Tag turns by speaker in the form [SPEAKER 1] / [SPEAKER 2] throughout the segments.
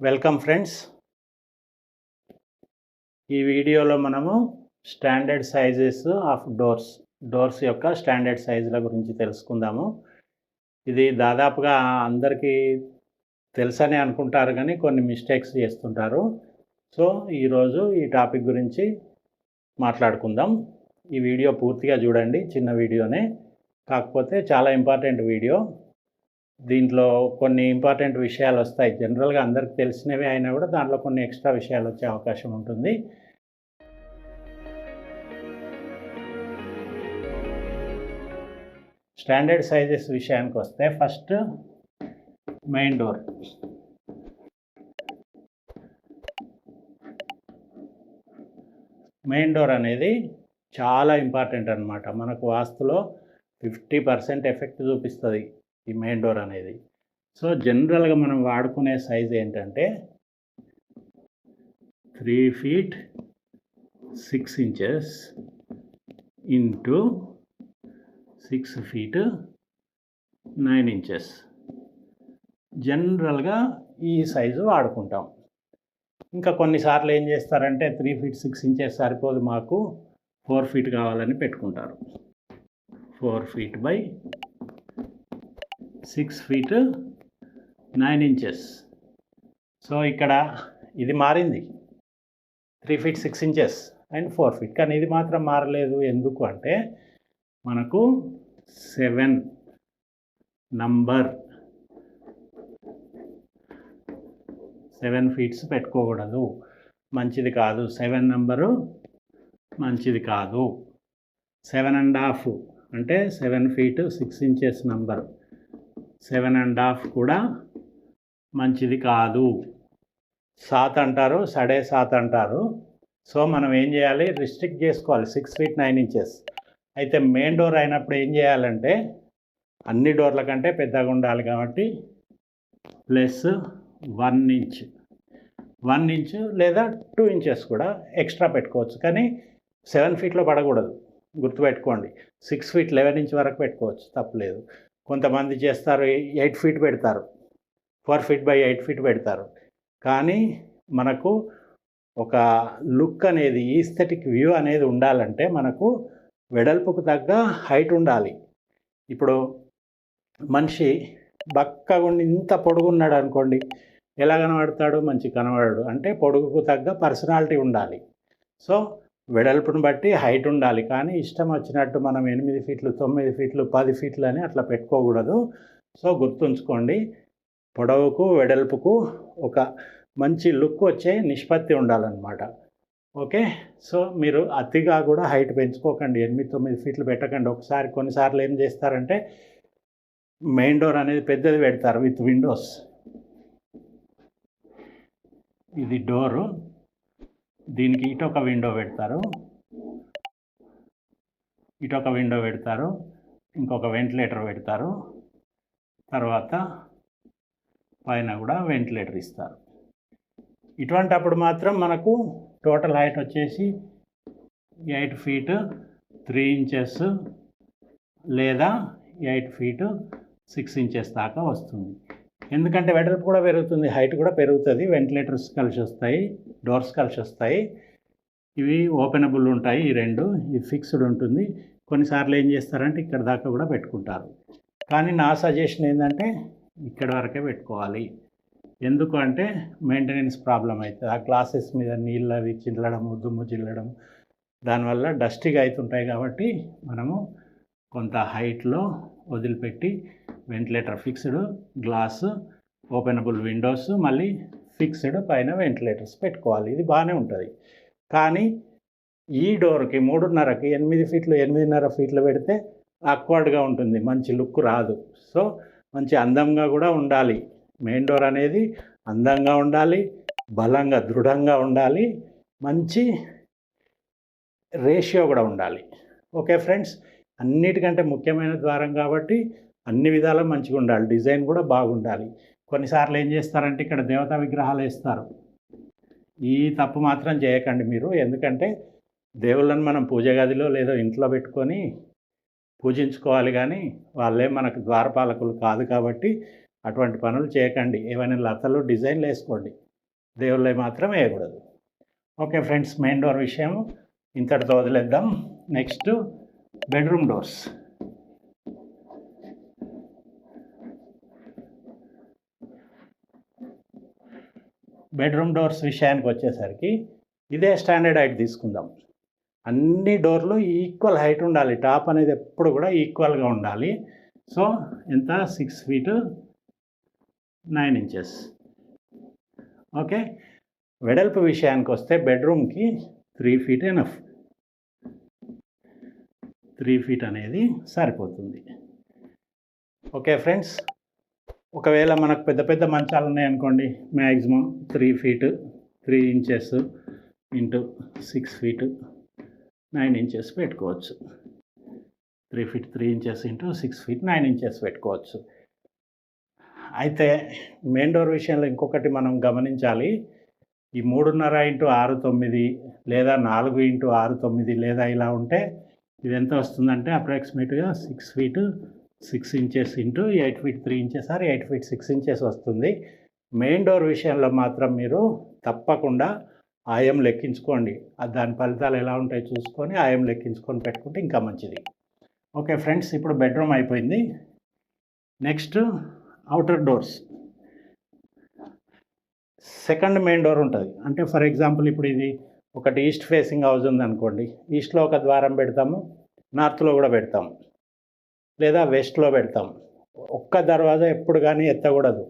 [SPEAKER 1] Welcome friends ఈ వీడియోలో మనము standard sizes of doors doors యొక్క స్టాండర్డ్ సైజుల గురించి తెలుసుకుందాము. ఇది దాదాపుగా అందరికీ తెలుసనే అనుకుంటారు కానీ కొన్ని మిస్టేక్స్ చేస్తుంటారు. సో ఈరోజు ఈ టాపిక్ గురించి మాట్లాడుకుందాం. ఈ వీడియో పూర్తిగా చూడండి చిన్న వీడియోనే. కాకపోతే చాలా ఇంపార్టెంట్ వీడియో. దీంట్లో కొన్ని ఇంపార్టెంట్ విషయాలు వస్తాయి. జనరల్గా అందరికి తెలిసినవి అయినా కూడా దాంట్లో కొన్ని ఎక్స్ట్రా విషయాలు వచ్చే అవకాశం ఉంటుంది. స్టాండర్డ్ సైజెస్ విషయానికి వస్తే first main door. Main door అనేది చాలా ఇంపార్టెంట్ అనమాట మనకు వాస్తులో ఫిఫ్టీ పర్సెంట్ ఎఫెక్ట్ చూపిస్తుంది. ఈ మెయిన్ డోర్ అనేది. సో జనరల్గా మనం వాడుకునే సైజ్ ఏంటంటే three feet six inches into six feet nine inches. జనరల్గా ఈ సైజు వాడుకుంటాం. ఇంకా కొన్నిసార్లు ఏం చేస్తారంటే త్రీ ఫీట్ సిక్స్ ఇంచెస్ సరిపోదు మాకు ఫోర్ ఫీట్ కావాలని పెట్టుకుంటారు. Four feet by six feet nine inches so ఇక్కడ ఇది మారింది. Three feet six inches and four feet కానీ ఇది మాత్రం మారలేదు. ఎందుకు అంటే మనకు సెవెన్ నంబర్ సెవెన్ ఫీట్స్ పెట్టుకోకూడదు. మంచిది కాదు. సెవెన్ నంబరు మంచిది కాదు. సెవెన్ అండ్ హాఫ్ అంటే seven feet six inches number seven and half కూడా మంచిది కాదు. సాత్ అంటారు సడే సాత్ అంటారు. సో మనం ఏం చేయాలి? రిస్ట్రిక్ట్ చేసుకోవాలి. Six feet nine inches. అయితే మెయిన్ డోర్ అయినప్పుడు ఏం చేయాలంటే అన్ని డోర్ల కంటే పెద్దగా ఉండాలి కాబట్టి plus one inch. One inch లేదా టూ ఇంచెస్ కూడా ఎక్స్ట్రా పెట్టుకోవచ్చు. కానీ సెవెన్ ఫీట్లో పడకూడదు. గుర్తుపెట్టుకోండి. సిక్స్ ఫీట్ లెవెన్ ఇంచ్ వరకు పెట్టుకోవచ్చు. తప్పలేదు. కొంతమంది చేస్తారు ఎయిట్ ఫీట్ పెడతారు. Four feet by eight feet పెడతారు. కానీ మనకు ఒక లుక్ అనేది ఈస్థెటిక్ వ్యూ అనేది ఉండాలంటే మనకు వెడల్పుకు తగ్గ హైట్ ఉండాలి. ఇప్పుడు మనిషి బక్కగా ఉండి ఇంత పొడుగున్నాడు అనుకోండి ఎలా కనబడతాడు? మంచి కనబడాడు. అంటే పొడుగుకు తగ్గ పర్సనాలిటీ ఉండాలి. సో వెడల్పును బట్టి హైట్ ఉండాలి. కానీ ఇష్టం వచ్చినట్టు మనం ఎనిమిది ఫీట్లు తొమ్మిది ఫీట్లు పది ఫీట్లు అని అట్లా పెట్టుకోకూడదు. సో గుర్తుంచుకోండి పొడవుకు వెడల్పుకు ఒక మంచి లుక్ వచ్చే నిష్పత్తి ఉండాలన్నమాట. ఓకే? సో మీరు అతిగా కూడా హైట్ పెంచుకోకండి. ఎనిమిది తొమ్మిది ఫీట్లు పెట్టకండి. ఒకసారి కొన్నిసార్లు ఏం చేస్తారంటే మెయిన్ డోర్ అనేది పెద్దది పెడతారు విత్ విండోస్. ఇది డోరు. దీనికి ఇటొక విండో పెడతారు. ఇటొక విండో పెడతారు. ఇంకొక వెంటిలేటర్ పెడతారు. తర్వాత పైన కూడా వెంటిలేటర్ ఇస్తారు. ఇటువంటప్పుడు మాత్రం మనకు టోటల్ హైట్ వచ్చేసి ఎయిట్ ఫీట్ త్రీ ఇంచెస్ లేదా ఎయిట్ ఫీట్ సిక్స్ ఇంచెస్ దాకా వస్తుంది. ఎందుకంటే వెడల్పు కూడా పెరుగుతుంది హైట్ కూడా పెరుగుతుంది వెంటిలేటర్స్ కలిసి వస్తాయి డోర్స్ కలిసి వస్తాయి. ఇవి ఓపెనబుల్ ఉంటాయి ఈ రెండు ఇది ఫిక్స్డ్ ఉంటుంది. కొన్నిసార్లు ఏం చేస్తారంటే ఇక్కడ దాకా కూడా పెట్టుకుంటారు. కానీ నా సజెషన్ ఏంటంటే ఇక్కడ వరకే పెట్టుకోవాలి. ఎందుకు అంటే మెయింటెనెన్స్ ప్రాబ్లం అవుతుంది. ఆ గ్లాసెస్ మీద నీళ్ళు అవి చిల్లడము దుమ్ము చిల్లడం దానివల్ల డస్టీగా అవుతుంటాయి కాబట్టి మనము కొంత హైట్లో వదిలిపెట్టి ventilator fixed glass openable windows మళ్ళీ ఫిక్స్డ్ పైన వెంటిలేటర్స్ పెట్టుకోవాలి. ఇది బాగానే ఉంటుంది. కానీ ఈ డోర్కి మూడున్నరకి ఎనిమిది ఫీట్లు ఎనిమిదిన్నర ఫీట్లు పెడితే అక్వర్డ్గా ఉంటుంది. మంచి లుక్ రాదు. సో మంచి అందంగా కూడా ఉండాలి. మెయిన్ డోర్ అనేది అందంగా ఉండాలి బలంగా దృఢంగా ఉండాలి మంచి రేషియో కూడా ఉండాలి. ఓకే ఫ్రెండ్స్ అన్నిటికంటే ముఖ్యమైన ద్వారం కాబట్టి అన్ని విధాలా మంచిగా ఉండాలి. డిజైన్ కూడా బాగుండాలి. కొన్నిసార్లు ఏం చేస్తారంటే ఇక్కడ దేవతా విగ్రహాలు వేస్తారు. ఈ తప్పు మాత్రం చేయకండి మీరు. ఎందుకంటే దేవుళ్ళని మనం పూజ గదిలో లేదో ఇంట్లో పెట్టుకొని పూజించుకోవాలి కానీ వాళ్ళే మనకు ద్వారపాలకులు కాదు కాబట్టి అటువంటి పనులు చేయకండి. ఏమైనా లతలు డిజైన్లు వేసుకోండి. దేవుళ్ళే మాత్రం వేయకూడదు. ఓకే ఫ్రెండ్స్ మెయిన్ డోర్ విషయం ఇంతటితో వదిలేద్దాం. Next bedroom doors bedroom doors విషయానికి వచ్చేసరికి ఇదే స్టాండర్డ్ హైట్ తీసుకుందాం. అన్ని డోర్లు ఈక్వల్ హైట్ ఉండాలి. టాప్ అనేది ఎప్పుడు కూడా ఈక్వల్గా ఉండాలి. సో ఎంత? Six feet nine inches okay వెడల్పు విషయానికి వస్తే బెడ్రూమ్కి three feet enough three feet అనేది సరిపోతుంది. ఓకే ఫ్రెండ్స్ ఒకవేళ మనకు పెద్ద పెద్ద మంచాలు ఉన్నాయనుకోండి maximum three feet three inches into six feet nine inches పెట్టుకోవచ్చు. Three feet three inches into six feet nine inches పెట్టుకోవచ్చు. అయితే మెయిన్ డోర్ విషయంలో ఇంకొకటి మనం గమనించాలి ఈ మూడున్నర ఇంటూ ఆరు తొమ్మిది లేదా నాలుగు ఇంటూ ఆరు తొమ్మిది లేదా ఇలా ఉంటే ఇది ఎంత వస్తుందంటే అప్రాక్సిమేట్గా six feet six inches into eight feet three inches or eight feet six inches వస్తుంది. మెయిన్ డోర్ విషయంలో మాత్రం మీరు తప్పకుండా ఆయం లెక్కించుకోండి. దాని ఫలితాలు ఎలా ఉంటాయో చూసుకొని ఆయం లెక్కించుకొని పెట్టుకుంటే ఇంకా మంచిది. ఓకే ఫ్రెండ్స్ ఇప్పుడు బెడ్రూమ్ అయిపోయింది. Next outer doors. Second main door ఉంటుంది. అంటే ఫర్ ఎగ్జాంపుల్ ఇప్పుడు ఇది ఒకటి ఈస్ట్ ఫేసింగ్ హౌస్ ఉందనుకోండి ఈస్ట్లో ఒక ద్వారం పెడతాము నార్త్లో కూడా పెడతాము లేదా వెస్ట్లో పెడతాం ఒక్క దర్వాజా ఎప్పుడు కానీ ఎత్తకూడదు.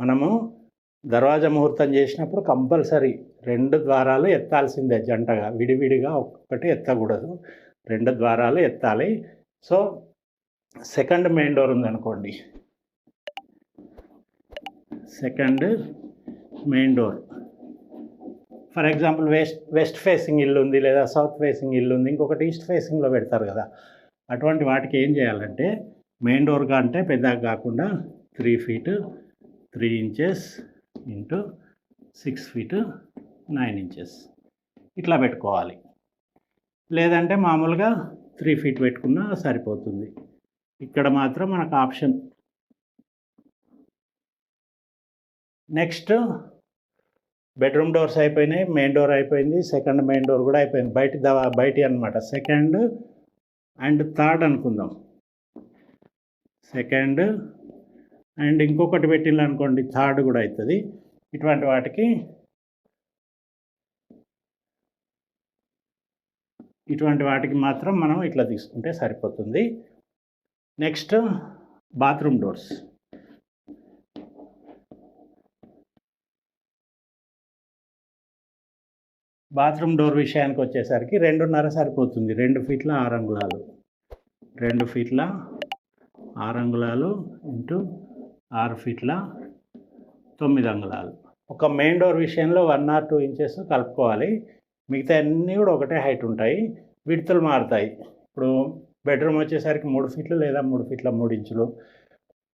[SPEAKER 1] మనము దర్వాజా ముహూర్తం చేసినప్పుడు కంపల్సరీ రెండు ద్వారాలు ఎత్తాల్సిందే జంటగా విడివిడిగా ఒక్కటి ఎత్తకూడదు రెండు ద్వారాలు ఎత్తాలి. సో సెకండ్ మెయిన్ డోర్ ఉందనుకోండి second main door. For example west west facing ఇల్లు ఉంది లేదా సౌత్ ఫేసింగ్ ఇల్లు ఉంది ఇంకొకటి ఈస్ట్ ఫేసింగ్లో పెడతారు కదా. అటువంటి వాటికి ఏం చేయాలంటే మెయిన్ డోర్ కంటే పెద్దగా కాకుండా three feet three inches into six feet nine inches ఇట్లా పెట్టుకోవాలి. లేదంటే మామూలుగా త్రీ ఫీట్ పెట్టుకున్నా సరిపోతుంది. ఇక్కడ మాత్రం మనకు ఆప్షన్. నెక్స్ట్ బెడ్రూమ్ డోర్స్ అయిపోయినాయి మెయిన్ డోర్ అయిపోయింది సెకండ్ మెయిన్ డోర్ కూడా అయిపోయింది. బయట బయట బయటి అనమాట సెకండ్ అండ్ థర్డ్ అనుకుందాం. సెకండ్ అండ్ ఇంకొకటి పెట్టింది అనుకోండి థర్డ్ కూడా అవుతుంది ఇటువంటి వాటికి ఇటువంటి వాటికి మాత్రం మనం ఇట్లా తీసుకుంటే సరిపోతుంది. Next bathroom doors. Bathroom door విషయానికి వచ్చేసరికి రెండున్నర సరిపోతుంది. రెండు ఫీట్ల ఆరు అంగుళాలు. రెండు ఫీట్ల ఆరు అంగుళాలు ఇంటూ ఆరు ఫీట్ల తొమ్మిది అంగుళాలు. ఒక మెయిన్ డోర్ విషయంలో వన్ ఆర్ టూ ఇంచెస్ కలుపుకోవాలి. మిగతా అన్నీ కూడా ఒకటే హైట్ ఉంటాయి. విడతలు మారుతాయి. ఇప్పుడు బెడ్రూమ్ వచ్చేసరికి మూడు ఫీట్లు లేదా మూడు ఫీట్ల మూడు ఇంచులు.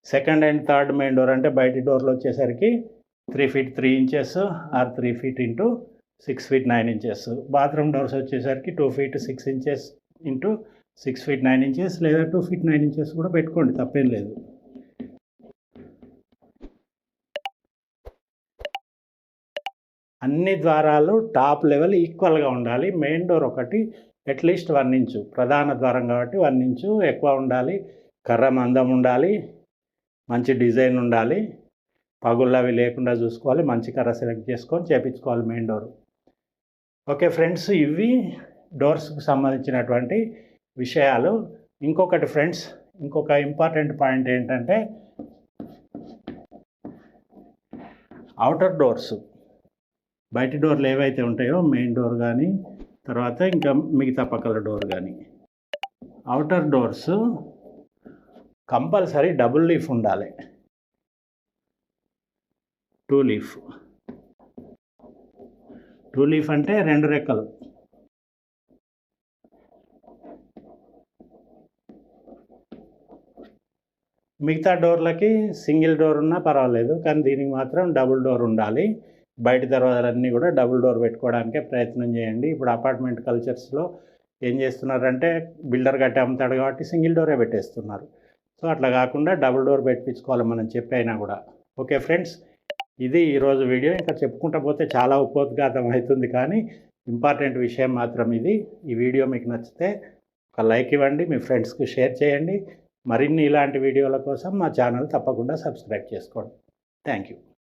[SPEAKER 1] Second and third main door అంటే బయటి డోర్లు వచ్చేసరికి three feet three inches or three feet into six feet nine inches bathroom doors వచ్చేసరికి two feet six inches into six feet nine inches లేదా టూ ఫీట్ నైన్ ఇంచెస్ కూడా పెట్టుకోండి తప్పేం లేదు. అన్ని ద్వారాలు టాప్ లెవెల్ ఈక్వల్గా ఉండాలి. మెయిన్ డోర్ ఒకటి అట్లీస్ట్ వన్ ఇంచు ప్రధాన ద్వారం కాబట్టి వన్ ఇంచు ఎక్కువ ఉండాలి. కర్ర మందం ఉండాలి మంచి డిజైన్ ఉండాలి. పగుళ్ళు అవి లేకుండా చూసుకోవాలి మంచి కర్ర సెలెక్ట్ చేసుకొని చేపించుకోవాలి మెయిన్ డోర్. ఓకే ఫ్రెండ్స్ ఇవి డోర్స్కి సంబంధించినటువంటి విషయాలు. ఇంకొకటి ఫ్రెండ్స్ ఇంకొక ఇంపార్టెంట్ పాయింట్ ఏంటంటే అవుటర్ డోర్స్ బయట డోర్లు ఏవైతే ఉంటాయో మెయిన్ డోర్ కానీ తర్వాత ఇంకా మిగతా పక్కల డోర్ కానీ outer doors compulsory double leaf ఉండాలి. Two leaf. టూ లీఫ్ అంటే రెండు రెక్కలు. మిగతా డోర్లకి సింగిల్ డోర్ ఉన్నా పర్వాలేదు కానీ దీనికి మాత్రం డబుల్ డోర్ ఉండాలి. బయట దర్వాజాలన్నీ కూడా డబుల్ డోర్ పెట్టుకోవడానికే ప్రయత్నం చేయండి. ఇప్పుడు అపార్ట్మెంట్ కల్చర్స్లో ఏం చేస్తున్నారంటే బిల్డర్ గట్టి అమ్ముతాడు కాబట్టి సింగిల్ డోరే పెట్టేస్తున్నారు. సో అట్లా కాకుండా డబుల్ డోర్ పెట్టించుకోవాలి మనం చెప్పైనా కూడా. Okay friends? ఇది ఈరోజు వీడియో. ఇంకా చెప్పుకుంటా పోతే చాలా ఉపోద్ఘాతం అవుతుంది కానీ ఇంపార్టెంట్ విషయం మాత్రం ఇది. ఈ వీడియో మీకు నచ్చితే ఒక లైక్ ఇవ్వండి మీ ఫ్రెండ్స్కి షేర్ చేయండి. మరిన్ని ఇలాంటి వీడియోల కోసం మా ఛానల్ తప్పకుండా సబ్స్క్రైబ్ చేసుకోండి. Thank you